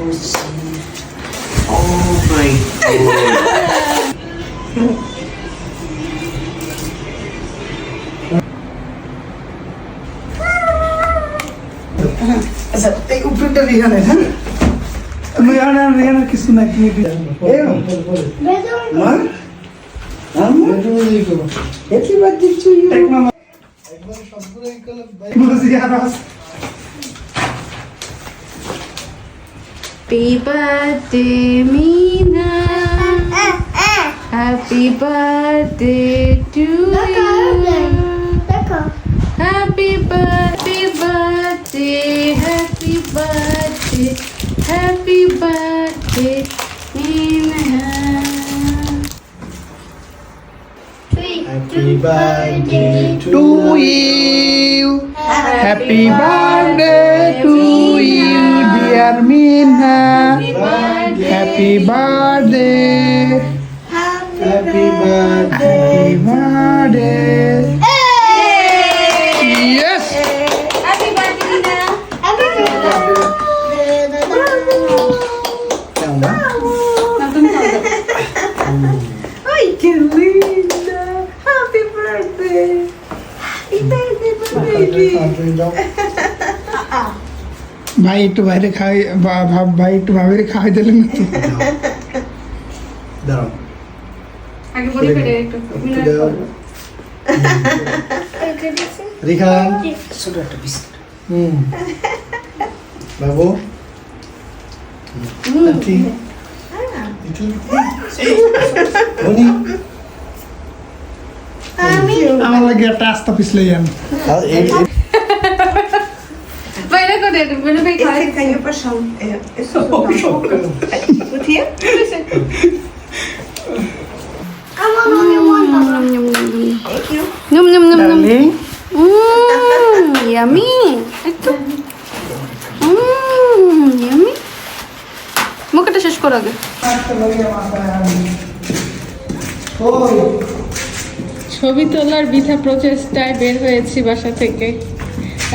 Oh my god. আচ্ছা এই উপরেটা রিহানের হ্যাঁ রিহানের রিহানের কিছু তুমি এই মা happy birthday to you Happy birthday, Mina. Happy birthday to you. Happy birthday, birthday, happy birthday, happy birthday, Mina. Happy birthday to you. Happy birthday Happy birthday. Happy birthday. Happy birthday. Yes. Happy birthday, Mina. Ay, qué linda. Happy birthday. Happy birthday, my baby. ভাই একটু বাইরে খাই ভাই একটু ভাবের খাওয়াই দিলেন না তো? দাঁড়াও। রিখান। ছোট একটা বিস্কুট। হুম। বাবু। আমার লাগে একটা আস্তা পিছলে যান আর এই এই- বাইরে করে বলে ভাই খাই Esse caiu pra chão. É, esse é o quê? Num num num num. Mmm, yummy. একটু Mmm, yummy. মুখটা শেষ করো আগে ছবি তোলার বিধা প্রচেষ্টায় বের হয়েছি বাসা থেকে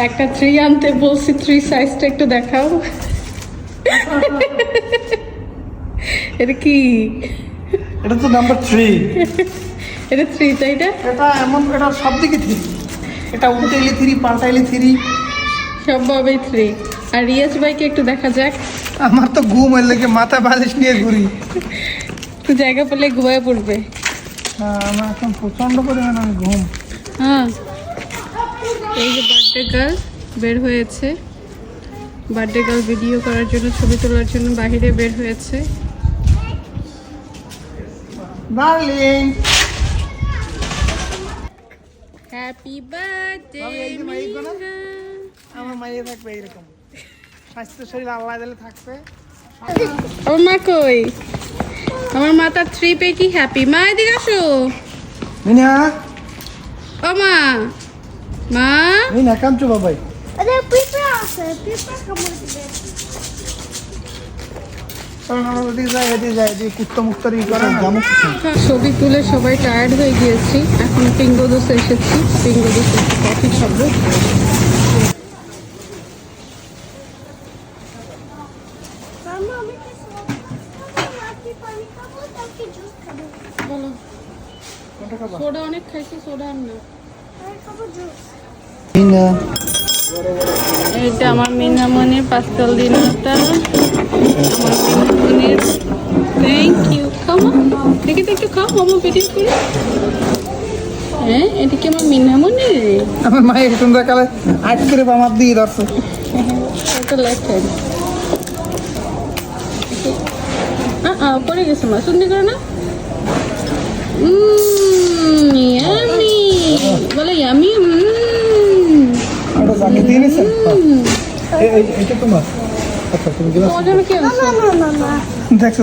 একটা থ্রি আনতে বলছি থ্রি সাইজটা একটু দেখাও। এটা কি? এটা তো নাম্বার থ্রি এটা থ্রি তাই না? এটা এমন এটা সব দিকে থ্রি এটা উল্টাইলে থ্রি পাল্টাইলে থ্রি সবভাবেই থ্রি আর রিয়াজ ভাইকে একটু দেখা যাক। আমার তো ঘুম এর লেগে মাথা বালিশ নিয়ে ঘুরি। একটু জায়গা পেলে ঘুমায় পড়বে। হ্যাঁ, আমার এখন প্রচণ্ড পরিমাণে আমি ঘুম। হ্যাঁ। এই যে বার্থডে গার্ল বের হয়েছে। বার্থডে গার্ল ভিডিও করার জন্য ছবি তোলার জন্য বাইরে বের হয়েছে। Happy birthday? আমার মাইয়ে থাকবে এইরকম। স্বাস্থ্য শরীর আল্লাহ দিলে থাকবে। আমার মা কই? আমার মা তার থ্রি পে কি হ্যাপি মা এদিকে আসো। মিনা? ও মা। মা? মিনা কামচু বাবাই। Ada pipa, pipa kamu tidak. কারণ আমরা ওদিকে যাই এদিকে যাই এদিকে কুত্ত মুক্তর ই করে না। ছবি তুলে সবাই টায়ার্ড হয়ে গিয়েছি। এখন পিঙ্গো দোষে এসেছি। পিঙ্গো দোষে কফি খাবা? সোডা অনেক খাইছি সোডা আর না। এইটা আমার মিনামনির পাস্তাল দিনটা আমার মিনামনির থ্যাংক ইউ খাও দেখি একটু খাও মামা ভিডিও করে। হ্যাঁ এটা কি আমার মিনামনির আমার সন্ধ্যাকালে আট করে আমার দিয়ে ধরছে। এটা লেখেন পড়ে গেছে মা শুনতে করো না ইয়ামি জানি দিয়ে নিছেন তোমার। আচ্ছা তুমি গেলাস. দেখছ?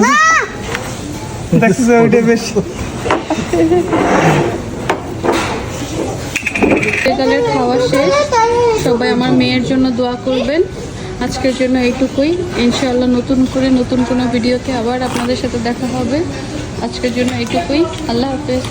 দেখছ ওইটা বেশি। বিকালের খাওয়া শেষ। সবাই আমার মেয়ের জন্য দোয়া করবেন। আজকের জন্য এইটুকুই। ইনশাআল্লাহ নতুন করে নতুন কোনো ভিডিওতে আবার আপনাদের সাথে দেখা হবে। আজকের জন্য এইটুকুই। আল্লাহ হাফেজ।